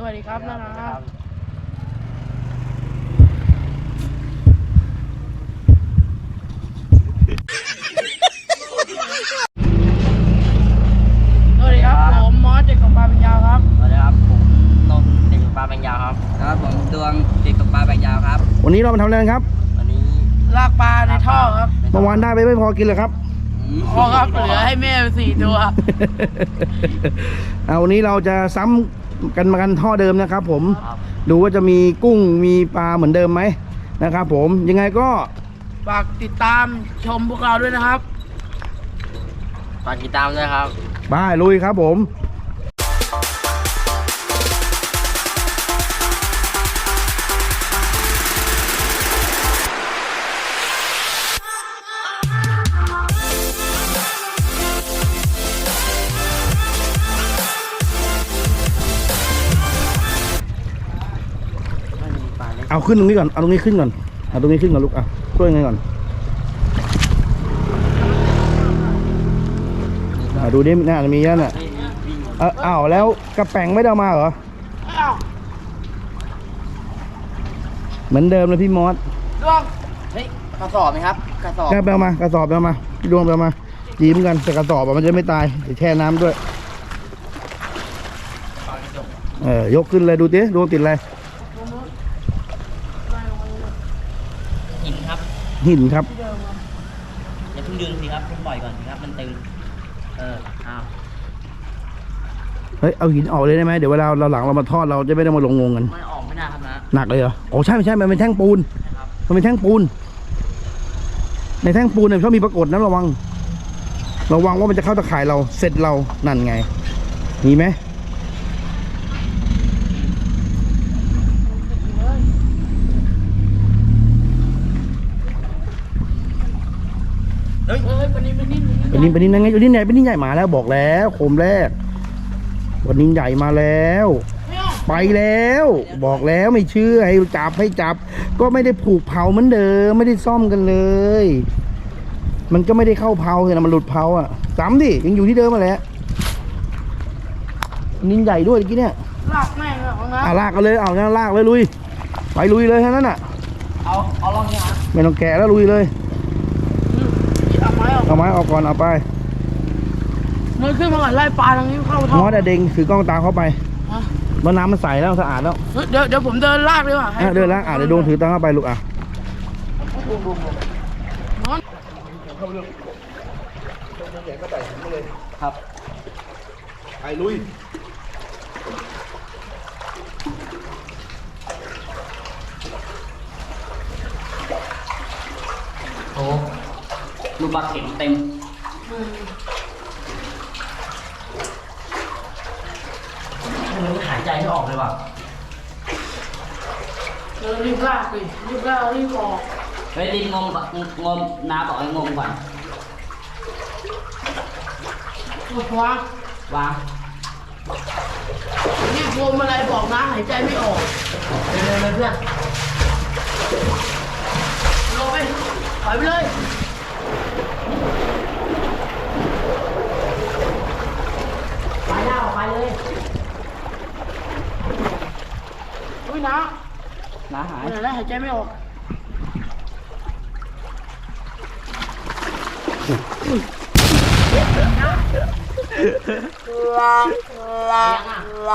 สวัสดีครับนะครับ สวัสดีครับ ผมมอสเด็กของปลาเป็นยาวครับ สวัสดีครับผมนนท์เด็กปลาแบงยาวครับครับผมดวงเด็กกับปลาแบงยาวครับ วันนี้เรามาทำอะไรกันครับ วันนี้ลากปลาในท่อครับเมื่อวานได้ไปไม่พอกินเลยครับพอครับเหลือให้แม่ไปสี่ตัว เอาวันนี้เราจะซ้ำ กันมากันท่อเดิมนะครับ ผมครับดูว่าจะมีกุ้งมีปลาเหมือนเดิมไหมนะครับ ผมยังไงก็ฝากติดตามชมพวกเราด้วยนะครับฝากติดตามด้วยครับบ้ายลุยครับผมไม่มี เล็กเอาขึ้นตรงนี้ก่อน เอาตรงนี้ขึ้นก่อนเอาตรงนี้ขึ้นก่อนลูกอะช่วยยังไงก่อนอะดูดิน่าจะมีเยอะน่ะนี่วิ่งเอออ้าวแล้วกระแปงไม่ได้เอามาเหรอ อ้าวเหมือนเดิมเลยพี่มอสดวงเฮ้ยกระสอบไหมครับกระสอบแค่ไปเอามากระสอบไปเอามาพี่ดวงไปเอามายิ้มกันแต่กระสอบอะมันจะไม่ตายเดี๋ยวแช่น้ำด้วย เออยกขึ้นเลยดูดิดวงติดอะไร หินครับ หินครับ อย่าเพิ่งดึงสิครับเพิ่งปล่อยก่อนสิครับ มันตึง เอออ้าวเฮ้ยเอาหินออกเลยได้ไหมเดี๋ยวเวลาเราหลังเรามาทอดเราจะไม่ต้องมาลงงงกัน มันออกไม่ได้ครับนะหนักเลยเหรอโอ้ใช่ไม่ใช่ มันเป็นแท่งปูน นะครับ มันเป็นแท่งปูน ในแท่งปูนเนี่ยเขามีปรากฏนะระวัง ระวังว่ามันจะเข้าตะข่ายเรา เสร็จเรา นั่นไง มีไหม เฮ้ยปนิน ปนินเป็นนินเป็นนินยังไงเป็นนินใหญ่เป็นนินใหญ่มาแล้วบอกแล้วโคมแรก วันนินใหญ่มาแล้วไม่เอาไปแล้ว บอกแล้วไม่เชื่อให้จับให้จับ ก็ไม่ได้ผูกเผาเหมือนเดิมไม่ได้ซ่อมกันเลย มันก็ไม่ได้เข้าเผาเลยนะมันหลุดเผาอะซ้ำดิยังอยู่ที่เดิมมาแหละนินใหญ่ด้วยเมื่อกี้เนี่ยลากแม่งเลยของนะอะลากกันเลยเอางั้นลากเลยลุย ไปลุยเลยทั้งนั้นอะเอาเอาลองนี้ครับไม่ต้องแกะแล้วลุยเลยอืม เอาไม้ออกเอาไม้ออกก่อนเอาไปมันขึ้นมาก่อนไล่ปลาทางนี้เข้าท่มออสอะเด้งถือกล้องตามเข้าไปอะเพราะน้ำมันใสแล้วสะอาดแล้วเฮ้ยเดี๋ยวเดี๋ยวผมเดินลากดีกว่าให้อะเดินแล้วอะเดี๋ยวดวงถือตามเข้าไปลูกอะนอนครับไปลุยโอ้ ลูกบาเข็มเต็มมันหายใจไม่ออกเลยว่ะเดินรีบลากสิรีบลากรีบออกเฮ้ยดินงมก่อนงมน้าบอกให้งมก่อนรีบวางวางรีบโวมอะไรบอกนะหายใจไม่ออกเร็วๆเลยเพื่อนลงไปถอยไปเลยไปแล้วไป เลยอุ้ยนะน้าหายไปไหนแล้วหายใจไม่ออกม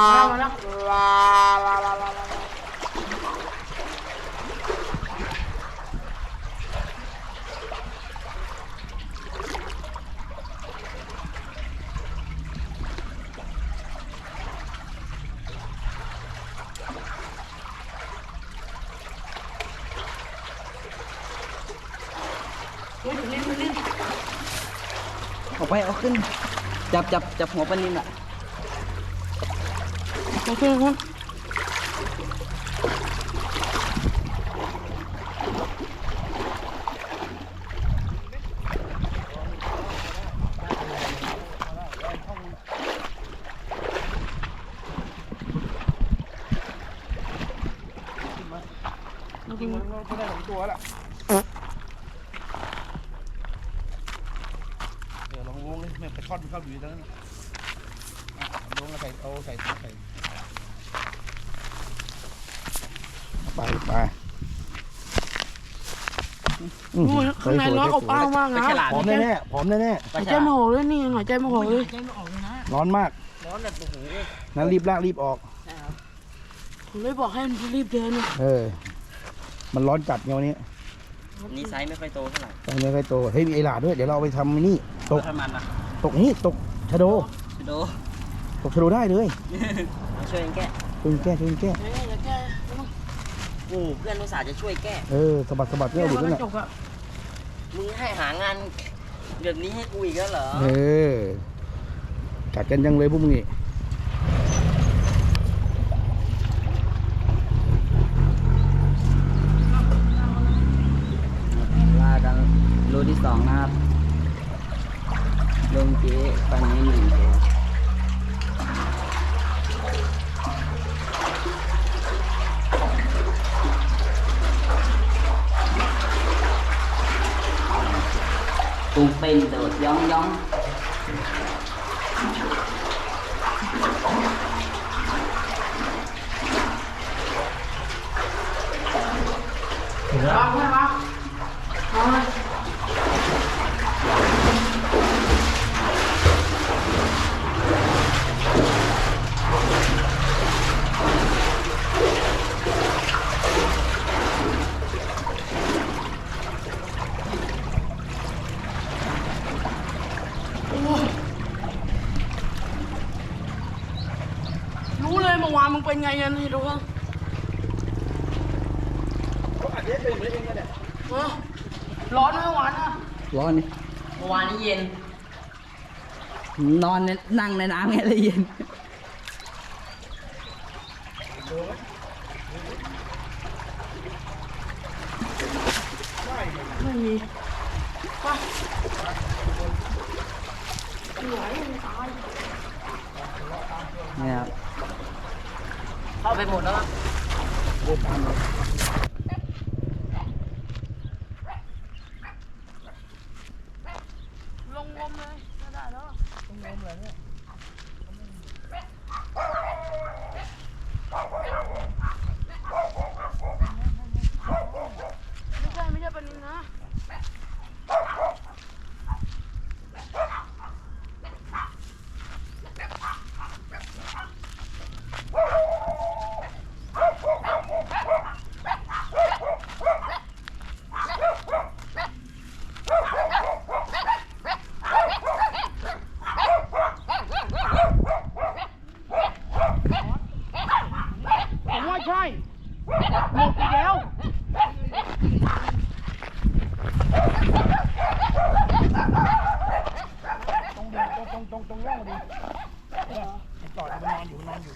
าแล้วอุ้ยลิ้นลิ้น เอา ไปเอาขึ้น จับจับจับหัวปลานินอะโอเคครับจริงมันก็ได้สองตัวแล้วเดี๋ยวลองงงเลยแม่ไปทอดมัน เข้าอยู่ตรงนั้นอะลงเอาใส่เอาใส่ใส่ไปไปอืมโอ้ยข้างในร้อนอบอ้าวมากไปนะฉลาด ผอมแน่ๆผอมแน่หายใจไม่ออกเลยนี่หายใจไม่ออกเลยใจไม่ออกเลยนะๆร้อนมากร้อนแบบโอ้โหนั้นรีบลากรีบออกนะครับผมเลยบอกให้มันรีบเดินเนี่ยเออ มันร้อนจัดไงวันนี้นี่ไซส์ไม่ค่อยโตเท่าไหร่ไปไม่ค่อยโตเฮ้ยมีไอหลาด้วย เดี๋ยวเราเอาไปทำนี่ตกทำมันนะ ตกนี่ตกชะโดดูตกชะโดได้เลยมาช่วยกันแก้ช่วยแก้ช่วยแก้เฮ้ยอย่าแก้ไม่ต้องโอ้เพื่อนอุตส่าห์จะช่วยแก้ เออสะบัดสะบัดแก้เรื่องหลุดมันนั่นกแหละระจกอะมึงให้หางานแบบนี้ให้กูอีกแล้วเหรอ เออกัดกันยังเลยพวกมึงนี่ล่ากันรูที่สองนะครับ ลงเจ๊ปันนี้หนึ่งตัว ตุ้งเป็นโดดย่องย่อง วางไว้วางวางไว้ รู้เลย เมื่อวานมึงเป็นไงกันให้ดูครับเออร้อนไหมเมื่อวานอะร้อนนี่เมื่อวานนี้เย็น นอนในนั่งในน้ำไงเลยเย็น ไม่มีไปไม่ไหวมึงตาย นี่ครับ เข้าไปหมดแล้วครับ ลงงมเลยไม่ได้แล้วลงงมเลยเนี่ยไม่ใช่ไม่ใช่ปลานินนะ ผมว่าใช่หมดอีกแล้ว ตรงตรงตรงตรงร่องดีจอดมันนอนอยู่มันนอนอยู่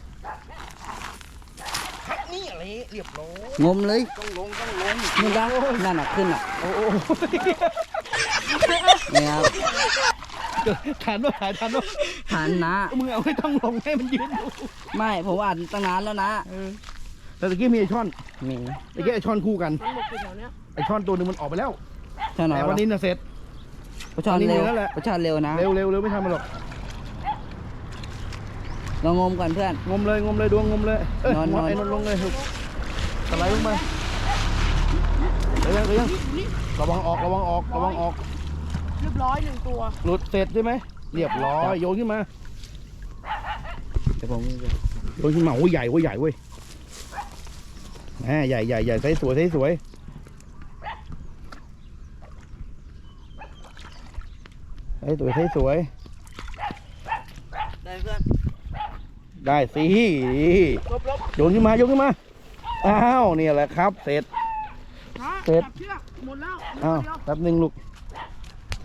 ครับนี่อะไรเรียบร้อย งมเลยต้องลงต้องลงนี่จ้ะนั่นน่ะขึ้นอะโอ้โหนี่ครับฐานว่าฐานว่าฐานนะมึงเอาไม่ต้องลงให้มันยืนอยู่ไม่ผมอ่านตั้งนานแล้วนะแต่ตะกี้มีไอช่อนมีตะกี้ไอช่อนคู่กันมันหมดอยู่แถวเนี้ยไอช่อนตัวหนึ่งมันออกไปแล้วใช่หน่อยแต่วันนี้น่ะเสร็จประชอนวันนี้เร็วมีแล้วแหละประชอนเร็วนะเร็วเร็วเร็วไม่ทำมันหรอกเรางมก่อนเพื่อน งมเลยงมเลยดวงงมเลยเอ้ยนอนงมนอนไอ้นนท์ลงเลยลูก สไลด์ลงมาเดี๋ยวยังเดี๋ยวยังระวังออกระวังออกระวังออกเรียบร้อยหนึ่งตัว หลุดเสร็จใช่ไหมเรียบร้อยโยนขึ้นมาเดี๋ยวผมโยนขึ้นมาโอ้ยใหญ่โอ้ยใหญ่เว้ยแหมใหญ่ใหญ่ใหญ่ไซส์สวยไซส์สวยไซส์สวยไซส์สวย ได้เพื่อนได้สิลบลบโยนขึ้นมาโยนขึ้นมา อ้าวเนี่ยแหละครับ เสร็จฮะเสร็จ จับเชือกหมดแล้วอ้าวเดียวแป๊บหนึงลูก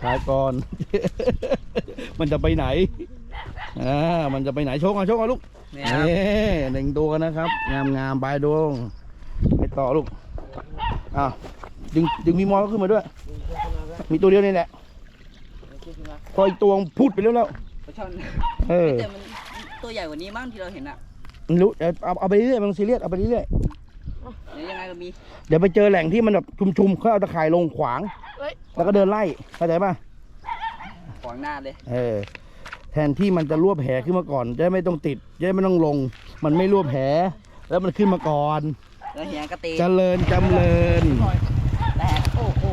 ถ่ายก่อน มันจะไปไหนอ่ามันจะไปไหนโชคเอาโชคเอาลูก นี่ครับนี่หนึ่งตัวนะครับ งามงามๆบายดวงไปต่อลูกอ้าวดึงดึงมีมอขึ้นมาด้วย มีตัวเดียวนี่แหละพออีกตัวพูดไปแล้วแล้วประชอนเออแต่มันตัวใหญ่กว่านี้มั้งที่เราเห็นอะไม่รู้เอาเอาเอาไปเรื่อยๆมันซีเรียสเอาไปเรื่อย เดี๋ยวยังไงก็มีๆเดี๋ยวไปเจอแหล่งที่มันแบบชุมๆเขาเอาตะข่ายลงขวางเอ้ย แล้วก็เดินไล่เข้าใจป่ะขวางหน้าเลย เออแทนที่มันจะรวบแหขึ้นมาก่อนจะได้ไม่ต้องติดจะได้ไม่ต้องลง มันไม่รวบแห แล้วมันขึ้นมาก่อนแล้วเหียกระตีเจริญจำเริญ แตกโอ้โห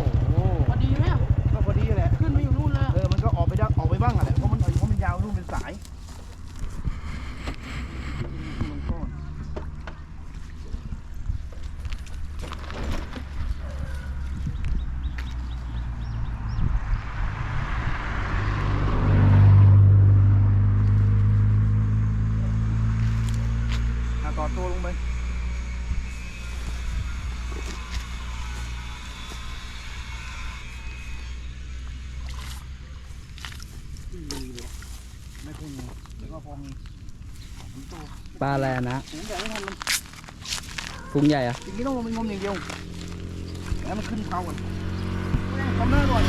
พอดีไหมอะ ก็พอดีแหละ ขึ้นมาอยู่นู่นเลยอะ เออ มันก็ออกไปได้ออกไปบ้างอะแหละ เพราะมันเพราะมันยาวนู่นเป็นสาย อะต่อตัวลงไป ไม่คงมีหรือว่าพอมีผมโต ปลาอะไรอะนะฝูงใหญ่ไม่ทันมันพุงใหญ่อะจริงๆต้องลงไปงมอย่างเดียวแล้วมันขึ้นเขาก่อนทำหน้าก่อน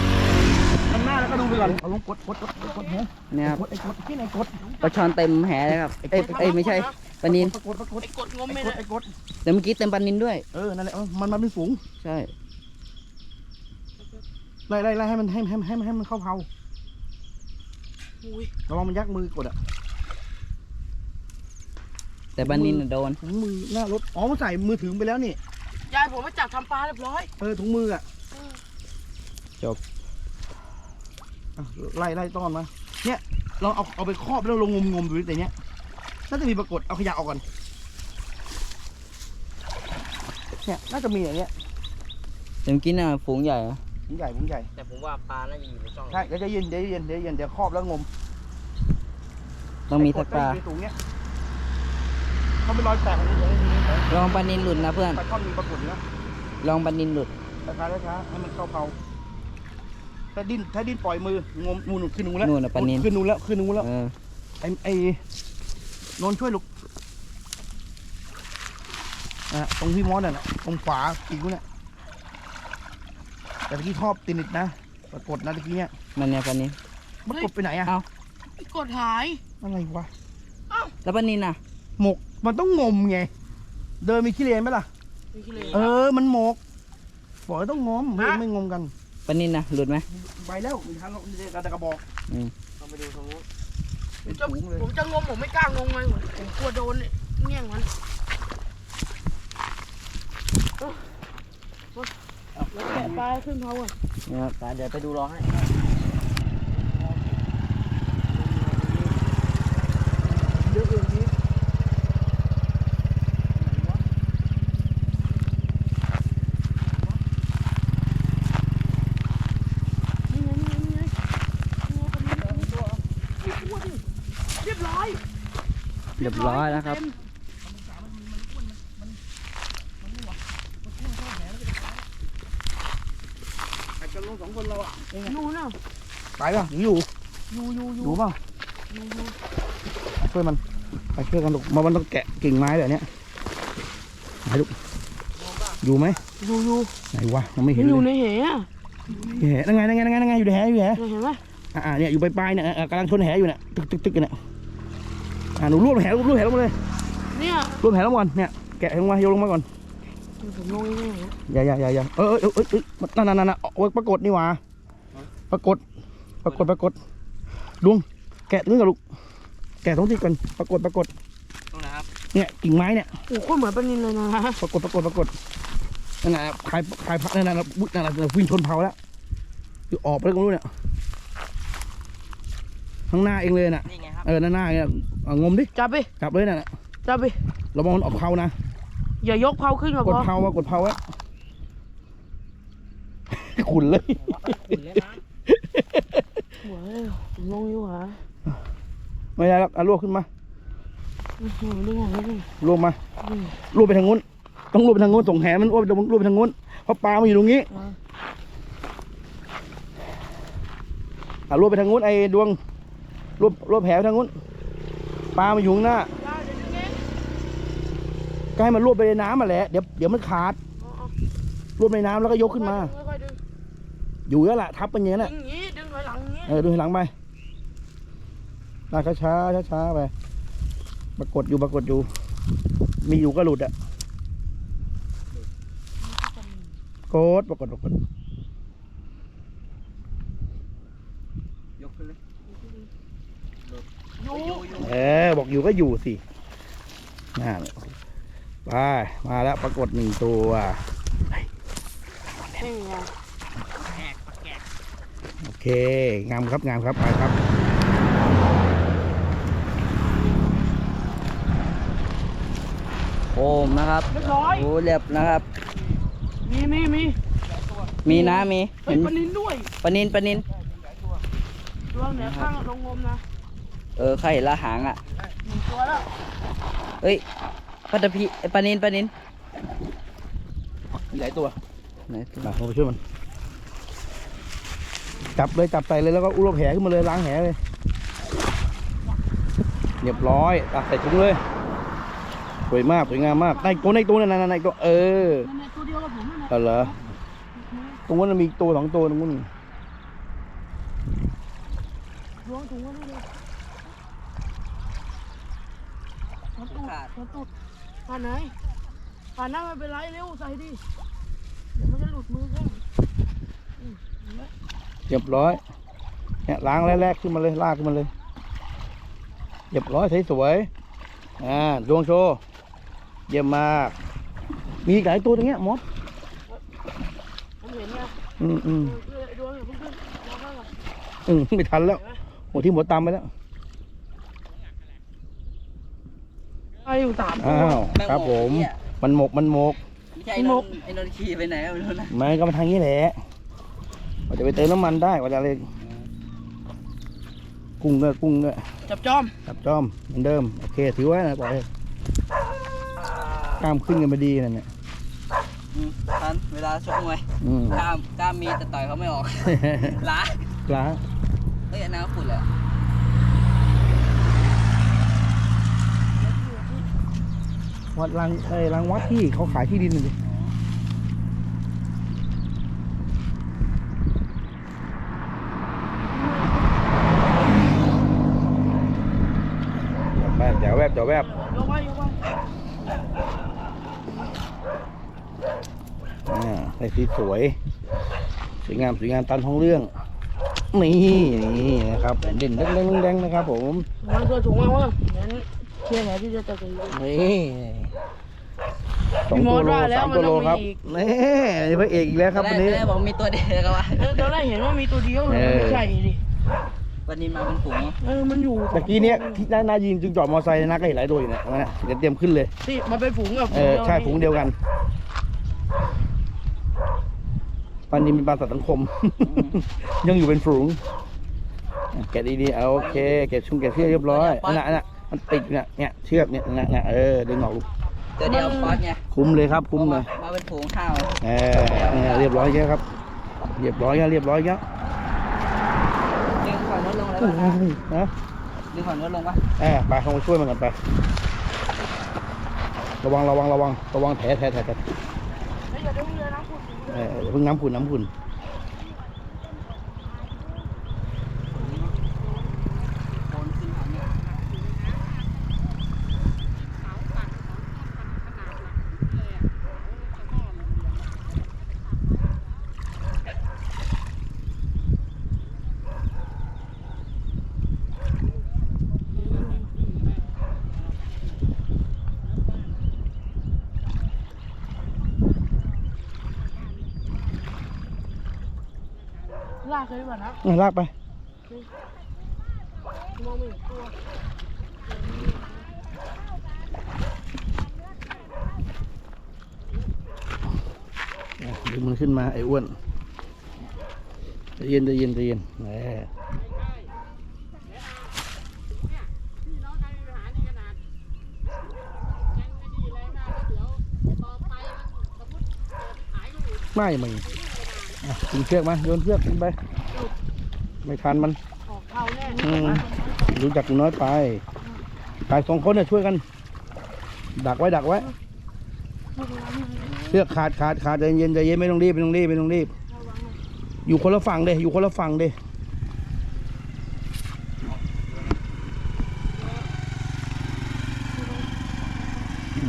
ทำหน้าแล้วก็ดูไปก่อนเอาลงกดกดกดกดกดแหเนี่ยครับกดไอ้กดที่ไหนกดปลาช่อนเต็มแหเลยครับเอ้ยเอ้ยไม่ใช่ปลานินปรากฏปรากฏไอ้กดงมไอ้ไม่กได้ดไอ้กดแต่เมื่อกี้เต็มปลานินด้วย เออนั่นแหละเออมันมันเป็นฝูงใช่ไล่ไล่ไล่ให้มันให้ให้ให้ให้มันเข้าเผาอุ้ยระวังมันยักมือกดอะ แต่ปลานินน่ะโดน ถุงมือหน้ารถ อ๋อมันใส่มือถือไปแล้วนี่ ยายผมมาจับทำปลาเรียบร้อยเออถุงมืออะจบ อะไล่ไล่ต้อนมา เนี่ยเราเอาเอาไปครอบแล้วลงงมงมดูดิแต่เนี้ยน่าจะมีปรากฏเอาขยะออกก่อน เนี่ยน่าจะมีอย่างเงี้ยแต่เมื่อกี้น่ะฝูงใหญ่อะถุงใหญ่ถุงใหญ่ แต่ผมว่าปลาน่าจะอยู่ในช่องใช่เดี๋ยวจะเย็นเดี๋ยวเย็นเดี๋ยวเย็นเดี๋ยวครอบแล้วงมต้องมีสักปลาไอ้ดอยู่ในถุงเนี้ย เขาเป็นรอยแตกของถุงนี้นะลองปลานินหลุดนะเพื่อน ปลาช่อนมีปรากฏอยู่นะลองปลานินหลุด ช้าๆช้าๆให้มันเข้าเผาถ้าดิ้นถ้าดิ้นปล่อยมืองมนูนขึ้นนูนแล้วนู่นน่ะปลานิล ขึ้นนูนแล้วขึ้นนูนแล้วเออไอ้ไอ้นนท์ช่วยลูกอะตรงพี่มอสน่ะตรงฝาอีกนู้นน่ะแต่ตะกี้ทอบติดนิดนะปรากฏนะตะกี้เนี่ยมันเนี่ยปลานินปรากฏไปไหนอะเอ้าไอ้กดหายอะไรวะแล้วปลานินน่ะหมก มันต้องงมไง เดินมีขี้เลนไหมล่ะ มีขี้เหร่เออ มันหมกบอกให้ต้องงมไม่ไม่งมกันปลานินน่ะหลุดไหมไปแล้วมีทางเราแต่กระบอกอืมต้องไปดูตรงนู้นผเป็นมจะถุงเลยผมจะงมผมไม่กล้างมไงผมผมกลัวโดนเงี้ยงมันเอ้าแล้วแกะปลาขึ้นเขาอะเนี่ยครับปลาเดี๋ยวไปดูรอให้ เยอะเลยนี้ นี่ไงนี่ไงนี่ไงตัวคนนี้ตัวนี้ตัวดิเรียบร้อย เรี ยบร้อยแล้วครับ จะลงสองคนเราอะนู่นน่ะตายป่ะหรือยู่อยู่อยู่ออยู่ยู่ป่ะอยู่อยู่ช่วยมันไปช่วยกันลูกมามันต้องแกะกิ่งไม้แบบเนี้ยไหนลูกอยู่ไหมอยู่อยู่ไหนวะมันไม่เห็เห็นนอยู่เลในแหอะแหนั่งไงนั่งไงนั่งไงนั่งไงอยู่ในแหอยู่ในแหเห็นไหมอ่าเนี่ยอยู่ปลายๆเนี่ยอะกำลังชนแหอยู่เนี่ยตึกตึกตึกเนี่ย อ่าหนูรวบแหรวบรวบแหลงมาเลยเนี่ยรวบแหลงมาก่อนเนี่ยแกะลงมาโยนลงมาก่อนผมลงนี่ไงอย่าอย่าอย่าอย่าเออเออเออเออนั่นนั่นนั่นเอาไว้ปรากฏนี่หว่าปรากฏปรากฏปรากฏดวงแกะตรงนี้ก่อนลูกแกะตรงที่ก่อนปรากฏปรากฏตรงไหนครับเนี่ยกิ่งไม้เนี่ยโอ้โหเหมือนปลานินเลยนะปรากฏปรากฏปรากฏนั่นแหละคลายคลายพักนั่นน่ะอุ๊ยนั่นน่ะวิ่งชนเผาแล้วคือออกไปแล้วก็ไม่รู้เนี่ยข้างหน้าเองเลยน่ะนี่ไงครับเออหน้าหน้าเนี่ย เอางมดิ จับไปจับเลยน่ะจับไประวังมันออกเผานะ อย่ายกเผาขึ้นกับกดพอเผาว่ากดเผาไว้ขุนเลยขุนเลยนะหัวเลยผมลงอยู่หาไม่ได้แล้วเอาลวกขึ้นมาโอ้โหนี่ไงนี่ไงลวกมาลวกไปทางนู้น ต้องลวกไปทางนู้นส่งแหมันลวกไปทางลวกไปทางนู้น เพราะปลามันอยู่ตรงนี้อ่าอะลวกไปทางนู้นไอ้ดวงลวกลวกแผลไปทางนู้นป ลามันอยู่ข้างหน้าได้เดี๋ยวจะเงี้ยก็ให้มันลวกไปในน้ำมาแหละเดี๋ยวเดี๋ยวมันขาดอ๋อลวกในน้ำแล้วก็ยกขึ้นมาค่อยๆดึงอยู่แล้วล่ะทับมันอย่างนั้นดึแหละงอย่างงี้ดึงถอยหลังอย่างงี้เออดูให้หลังไปลากช้าช้าๆช้าๆไปปรากฏอยู่ปรากฏอยู่ มีอยู่ก็หลุดอะกดปรากฏปรากฏยกขึ้นเลยอยู่อยู่อยู่ เออบอกอยู่ก็อยู่สิน่าไปมาแล้วปรากฏหนึ่งตัวนี่ไงโอเค งามครับงามครับไปครับโอมนะครับเรียบร้อยโอ้เรียบนะครับ มีมีมีมีนะมีเฮ้ยเห็นปลานินด้วยปลานินปลานินตัวเหนือข้างลงงมนะ เออใครเห็นละหางอะหนึ่งตัวแล้วเอ้ยปลาตะพีเอ้ยปลานินปลานินมีหลายตัวไหนมาลงไปช่วยมัน จับเลยจับใส่เลยแล้วก็อุ้มแหขึ้นมาเลยล้างแหเลยเรียบร้อยอะใส่ถุงเลยสวยมากสวยงามมากในตัวในตัวนั่นนั่นในตัวเออนั่นแหละตัวเดียวกับผมนั่นแหละเอาเหรอตรงนั้นนะมีอีกตัวสองตัวตรงนู้นล้วงถุงไว้ได้เลย หัวตูดหัวตูดผ่านไหนผ่านหน้าไม่เป็นไรเร็วใส่ดิ เดี๋ยวมันจะหลุดมือกันอืมเห็นไหมเรียบร้อย เนี่ยล้างแล้วแรกขึ้นมาเลยลากขึ้นมาเลย เรียบร้อยสวยๆอ่าดวงโชว์เยี่ยมมาก มีอีกหลายตัวตรงเนี้ยมดผมเห็นไงอืมอืมเออดวงอย่าเพิ่งขึ้นรอข้างก่อนอืมไม่ทันแล้วโอ้ที่หมดตามไปแล้ว อ้อยู่สามตัวอ้าวครับผม มันหมกมันหมก ไม่ใช่ไอ้นนท์ไอ้นนท์ขี่ไปไหนก็ไม่รู้นะมันก็มาทางนี้แหละว่าจะไปเติมน้ำมันได้ว่าจะอะไรกุ้งก็กุ้งก็จับจอมจับจอมเหมือนเดิม โอเค ถือไว้นะปล่อยกล้ามขึ้นกันมาดีนั่นเนี่ยอืมทันเวลาชกมวยอืมกล้ามกล้ามมีแต่ต่อยเขาไม่ออกล้าล้างเฮ้ยอันนั้นก็ขุดเลยอะ วัดรังเอ้ยรังวัดที่เขาขายที่ดินเลยแวบเดี๋ยวแวบเดี๋ยวแวบยกไว้ยกไว้อ่าได้สีสวย สวยงามสวยงามตามท้องเรื่อง นี่นี่นะครับเด่นแดงแดงแดงนะครับผมวางตัวถุงวางไว้งั้นเชื่อไหนที่จะตัดสินนี่ สองพี่มตัวดโลว่าแล้วสามตัวโลมันต้องมีครับอีกนี่นี่พระเอกอีกแล้วครับตวัอนนแรนี้กตอนแรกบอกมีตัวเดียวก็ว่าเออตอนแรกเห็นว่ามีตัวเดียวเออ ไม่ใช่ดิวันนี้มาเป็นฝูงเออมันอยู่ตะกี้เนี้ยที่หน้าหน้ายิงจึงจอดมอเตอร์ไซค์นะก็เห็นหลายตัวอยู่เนะนั่นนะเดี๋ยวเตรียมขึ้นเลย ที่มันเป็นฝูงกับเออใช่ฝูงเดียวกันปลานินเป็นปลาสัตว์สังคม ยังอยู่เป็นฝูงอะแกะดีๆเอาโอเคเก็บชุ่มเก็บเชือกเรียบร้อยนั่นน่ะนั่นน่ะมันติดเนี่ยเนี่ยเชือกเนี่ยเนี่ยเนี่ยเออดึงออกลูก ตัวเดียวป๊อตไงคุ้มเลยครับคุ้มเลยมาเป็นฝูงข้าวเออเออเรียบร้อยแล้วครับ เรียบร้อยแล้วเรียบร้อยแล้วดึงฝั่งนู้นลงเลยโอ้ป่ะยนะดึงฝั่งนู้นลงป่ะเออไปลงไปช่วยมันกันไประวังระวังระวังระวังแผลแผลแผลแผลไม่อย่าดึงเลยนะพูดถึงเอออย่าเพิ่งน้ำขุ่นน้ำขุ่นากเลยดีกว่านะลากไปมองไม่เห็นตัวดึงมันขึ้นมาไอ้อ้วนใจเย็นใจเย็นใจเย็นแหมไม่มึงอะดึงเชือกมาโยนเชือกขึ้นไป ไม่ทันมันออกเท้าแน่อืมรู้จักน้อยไปตายสองคนเนี่ยช่วยกัน ดักไว้ดักไว้เชือกขาดขาดขาดใจเย็นใจเย็นไม่ต้องรีบไม่ต้องรีบไม่ต้องรีบ อยู่คนละฝั่งเดยอยู่คนละฝั่งเดย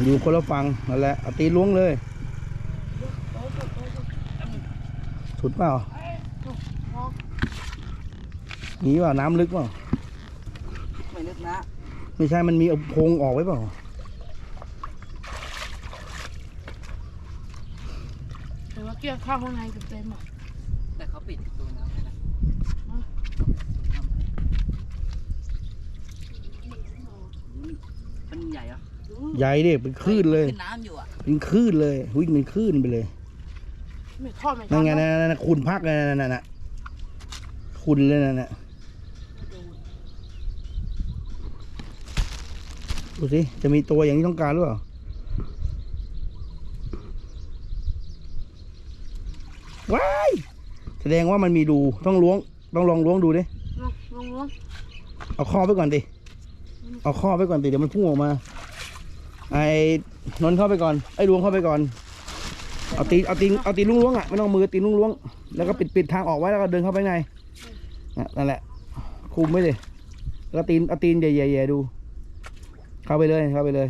อยู่คนละฝั่งนั่นแหละเอาตีล้วงเลย สุดเปล่า หนีเปล่าน้ำลึกเปล่าไม่ลึกนะ ไม่ใช่มันมีเอาโพรงออกไว้เปล่าแต่ว่าเกี้ยวข้าวข้างในเต็มๆอะแต่เขาปิดประตูน้ำให้นะอะมันใหญ่เหรอใหญ่ดิเป็นคลื่นเลยขึ้นน้ำอยู่อะเป็นคลื่นเลยวิ่งเป็นคลื่นไปเลยไม่ทอดไม่นั่นไงทอดนั่นนั่นนั่นคุณพักนั่นนั่นนั่นน่ะคุณเลยนั่นน่ะ ดูสิ จะมีตัวอย่างที่ต้องการหรือเปล่า ว้าย แสดงว่ามันมีรูต้องล้วง ต้องลองล้วงดูดิลงลงลงเอาข้อไปก่อนดิ เอาข้อไปก่อนดิ เดี๋ยวมันพุ่งออกมา ไอ้นนท์เข้าไปก่อน ไอ้ล้วงเข้าไปก่อน เอาตีน เอาตีน เอาตีนล้วงๆอะ ไม่ต้องมือตีนล้วงๆแล้วก็ปิดปิดทางออกไว้แล้วก็เดินเข้าไปข้างในน่ะนั่นแหละ คุมไว้เลยแล้วก็ตีนเอาตีนใหญ่ๆๆดู เข้าไปเลยเข้าไปเลย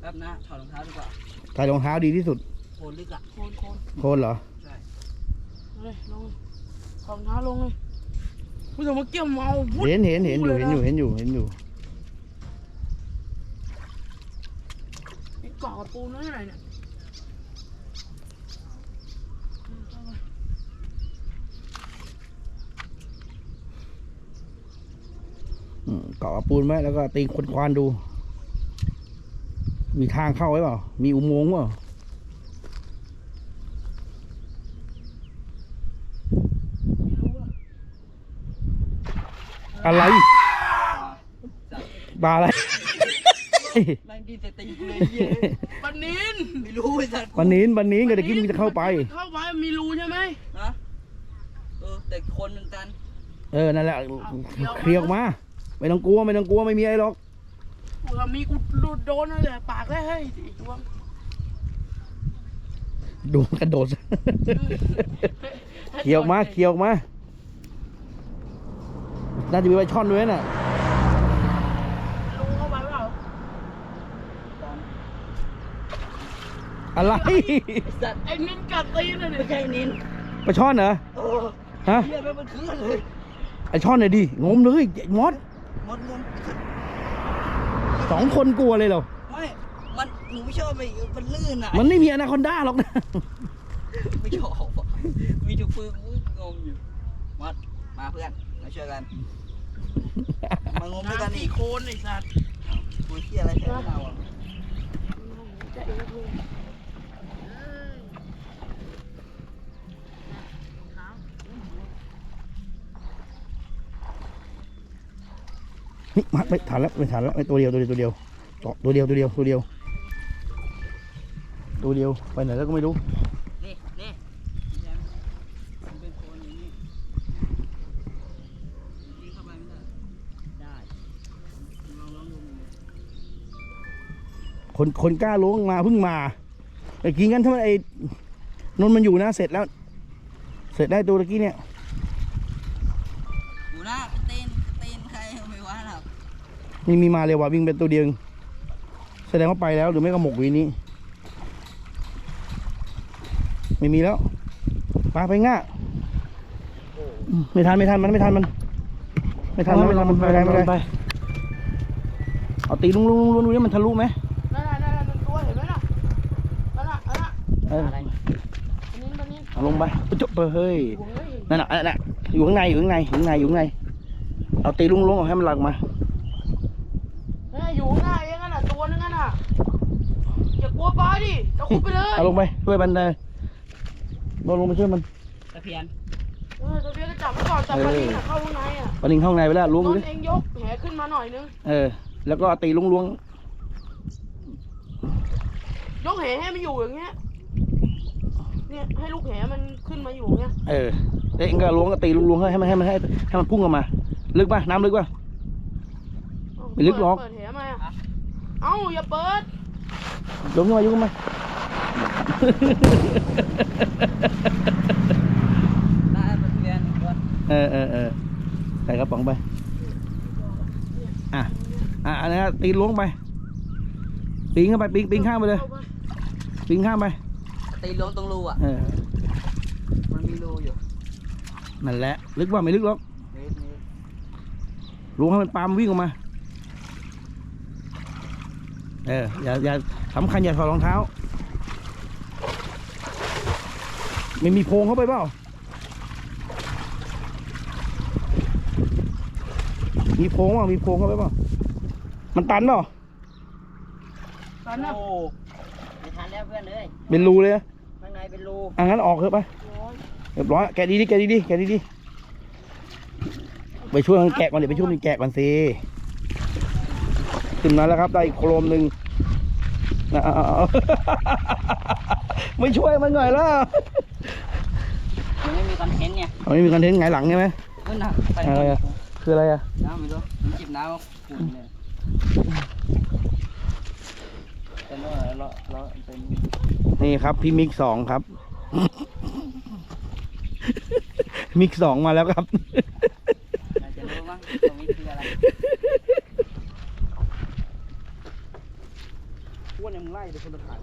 แป๊บนะถอดรองเท้าดีกว่าใส่รองเท้าดีที่สุด โคนลึกอะโคนโคนโคนเหรอใช่เลยลงของเท้าลงเลยผู้ชมมาเกี่ยวเมาวุดเห็นเห็นเห็นอยู่เห็นอยู่เห็นอยู่เห็นอยู่มีเกาะกับปูนไว้ไหนเนี่ย เกาะปูนไว้แล้วก็ตีนควนๆดู มีทางเข้าไว้เปล่า มีอุโมงค์เปล่าอะไรปลาอะไรแม่งกินแต่ตีนกูเลยเหี้ยปันนินไม่รู้ไอ้สัตว์วันนี้วันนี้ก็จะกินจะเข้าไป เข้าไปมีรูใช่ไหมนะเออแต่คนมันตัน เออ นั่นแหละเคลียร์ออกมา ไม่ต้องกลัวไม่ต้องกลัวไม่มีอะไรหรอกกูทำมีกูหลุดโดนนั่นแหละปากแล้วเฮ้ยไอ้ดวงดูมันกระโดดเคลียร์ออกมาเคลียร์ออกมา น่าจะมีปลาช่อนด้วยน่ะ รูเข้าไปเปล่าอะไรไอ้สัตว์ไอ้นินกัดตีนเลยไม่ใช่นินปลาช่อนเหรอโอ้ฮะเหี้ยแม่งมันเคลื่อนเลย ไอช่อนหน่อยดิ งมเลยมอส มดงมสองคนกลัวเลยเหรอ ไม่ มันหนูไม่ชอบไปมันลื่นอะมันไม่มีอนาคอนด้าหรอกนะ ไม่ชอบอะมีทุกปืนกูงมอยู่มดมาเพื่อนมาช่วยกันมางมด้วยกันน้ำอีที่กโคนไอ้สัตว์กูเที่ยอะไรแค่เราอะใจเย็นเลย นี่มาไม่ทันแล้วไม่ทันแล้วไอตัวเดียวตัวเดียวตัวเดียวเจาะตัวเดียวตัวเดียวตัวเดียว ตัวเดียวไปไหนแล้วก็ไม่รู้นี่นี่มันเป็นโคนอย่างนี้ยิงเข้าไปไม่ได้ได้ลองลองดูคนคนกล้าล้วงมาเพิ่งมาไอ้กี้งั้นถ้ามันไอ้นนท์มันอยู่นะเสร็จแล้ว เสร็จได้ตัวตะกี้เนี่ยดูนะเต้นเต้นใครไม่ว่าหรอก นี่มีมาเลยว่ะวิ่งเป็นตัวเดียวแสดงว่าไปแล้วหรือไม่ก็หมกอยู่ในนี้ ไม่มีแล้วปลาไปง่าอืมไม่ทันไม่ทันมันไม่ทันมัน ไม่ทันมันไม่ทันมันไม่ได้ไม่ได้เอาตีลุงลุงลุงลุงดูนี่มันทะลุไหมนั่นน่ะนั่นน่ะนั่นตัวเห็นไหมน่ะนั่นน่ะนั่นน่ะเออปันนินปันนินเอาลงไปจบไปเฮ้ยโอ้ยนั่นน่ะนั่นน่ะอยู่ข้างในอยู่ข้างในอยู่ข้างในอยู่ข้างในเอาตีลุงลุงออกให้มันหลักมา นั่นน่ะอยู่ข้างหน้าเองนั่นน่ะตัวนึงนั่นน่ะ อย่ากลัวปลาดิตะคุบไปเลยเอาลงไปช่วยมันเลยบอลลงไปช่วยมันตะเพียนเออตัวเดียวก็จับไว้ก่อนจับปลานินน่ะเข้าข้างในอะปลานิงเข้าข้างในไปแล้วล้วงต้ดูนดิเองยกแหขึ้นมาหน่อยนึงเออ แล้วก็เอาตีลุงลุงยกแหให้มันอยู่อย่างเงี้ยเนี่ยให้ลูกแหมันขึ้นมาอยู่เงี้ยเออแล้วเองก็ล้วงก็ตีลุงลุงให้มันให้มันให้ให้มันพุ่งออกมา ลึกป่ะน้ำลึกป่ะเอ้าไม่ลึกหรอก เปิดแหมาอะเอ้าอย่าเปิด ยกขึ้นมายกขึ้นมาได้ตะเพียนตัวเออเออเออใส่กระป๋องไป อะ อะอันนี้ตีล้วงไปปีนเข้าไปปีนปีนข้ามไปเลยอาไปปีนข้ามไป ตีลงตรงรูอะ เออ มันมีรูอยู่นั่นแหละ ลึกว่าไม่ลึกหรอกเมตรเมตรล้วงให้มันปลามันวิ่งออกมา เออ อย่า อย่า สำคัญอย่าถอดรองเท้า ไม่มีโพรงเข้าไปเปล่า มีโพรงเปล่ามีโพรงเข้าไปเปล่า มันตันเปล่า ตอนนั้นโอ้ไม่ทันแล้วเพื่อนเลยเป็นรูเลยอะข้างในเป็นรูอะงั้นออกเถอะไปร้อยเรียบร้อยแกะดีดิแกะดีดิแกะดีดิไปช่วยมันแกะก่อนเดี๋ยวไปช่วยมันแกะก่อนสิ ขึ้นมาแล้วครับ ได้อีกโครมหนึ่งนะ เอาเอาเอาไม่ช่วยมันหน่อยแล้วยังไม่มีคอนเทนต์ไงเอาไม่มีคอนเทนต์ไงายหลังใช่ไหมนั่นนะไปอะไรอะคืออะไรอะน้ำไม่รู้มันจิบน้ำขุ่นเลยเป็นว่าเราเราเป็นนี่ครับพี่มิกสองครับ มิกสองมาแล้วครับ เราจะรู้มั้ งตรงนี้คืออะไรอ้วนยังไล่ไปคนละถ่าย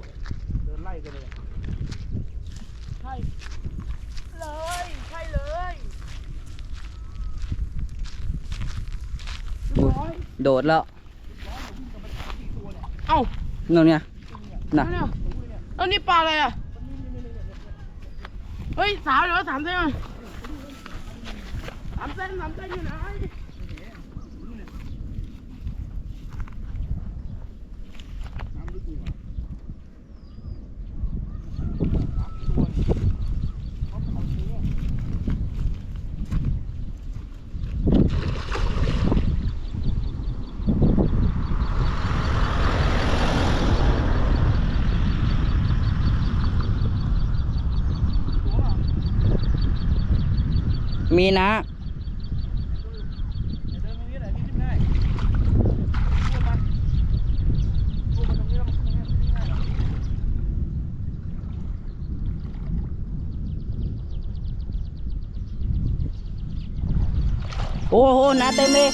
เดินไล่กันเลยใช่เลย ใช่เลยเรียบร้อยโดดแล้ว เอ้าเงี้ยเนี่ยน่ะเนี่ยแล้วนี่ปลาอะไรอะ เฮ้ยสามเหรอสามเส้นอะสามเส้นสามเส้นอยู่ไหน มีนะเดินตรงนี้แหละนี่ขึ้นง่ายพูดมาพูดมาตรงนี้แล้วมันขึ้นง่ายขึ้นง่าย โอ้โหน้าเต็มเลย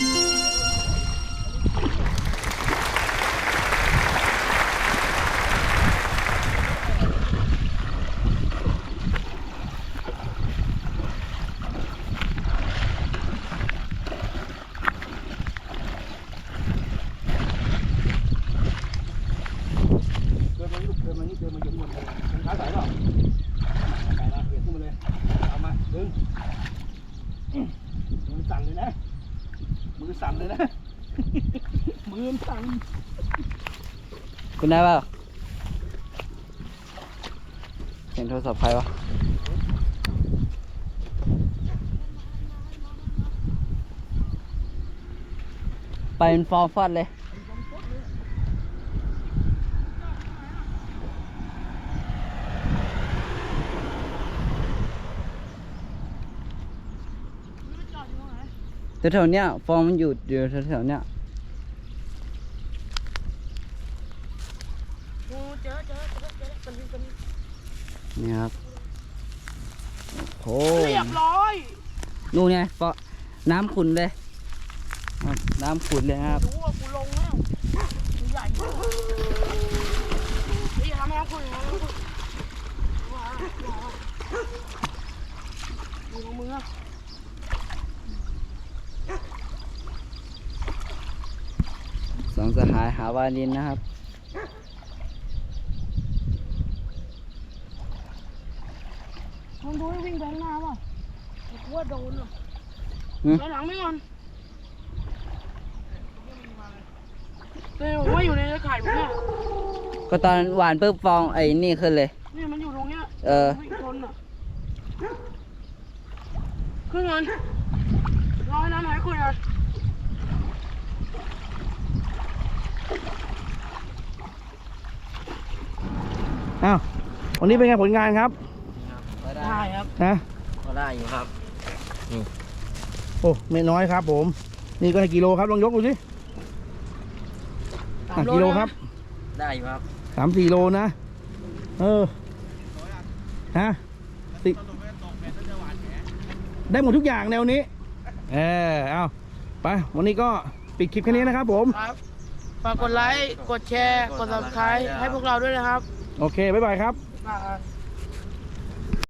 เดินมานี่ลูกเดินมานี่เดินมาอยู่ข้างบนเลยรองเท้าใส่เปล่าใส่ละเปลี่ยนขึ้นมาเลย เอามา ดึงอื้อมือสั่นเลยนะ มือสั่นเลยนะ มือมันสั่น คุณได้ป่าเห็นโทรศัพท์ใครวะไปเป็นฟอร์ฟัดเลยแถวๆเนี้ยฟองมันอยู่อยู่แถวๆเนี้ย โอ้เจอเจอเจอเจอกันนี้กันนี้ นี่ครับโอ้โห เรียบร้อย เนู่นไงฟอน้ำขุ่นเลยน้ำขุ่นเลยครับดูว่ากูลงแล้วใหญ่นี่ทำให้น้ำคุณอย่นั้นน้ำคุณว้าวว้าวดูของมึงอะสองสหายหาวานินนะครับ มึงดูให้วิ่งไปข้างหน้าป่ะกูว่าโดนอะ หืมไปหลังไม่ก่อนเดี๋ยวผมว่าอยู่ในตะข่ายผมเนี่ยก็ตอนหวานปุ๊บฟองไอ้นี่ขึ้นเลยนี่มันอยู่ตรงเนี้ยเออวิ่งชนอะขึ้นเงินรอให้น้ำหายคุยอะอ้าววันนี้เป็นไงผลงานครับได้ครับนะ ก็ได้อยู่ครับโอ้ไม่น้อยครับ ผม นี่ก็ได้กิโลครับลองยกดูสิอะกิโลครับ ได้อยู่ครับสามสี่โลนะ เออฮะสิได้หมดทุกอย่างแนวนี้ เออเอาไปวันนี้ก็ปิดคลิปแค่นี้นะครับผม ครับฝากกดไลค์ กดแชร์ กด subscribe ให้พวกเราด้วยนะครับ โอเค บ๊ายบายครับอ่า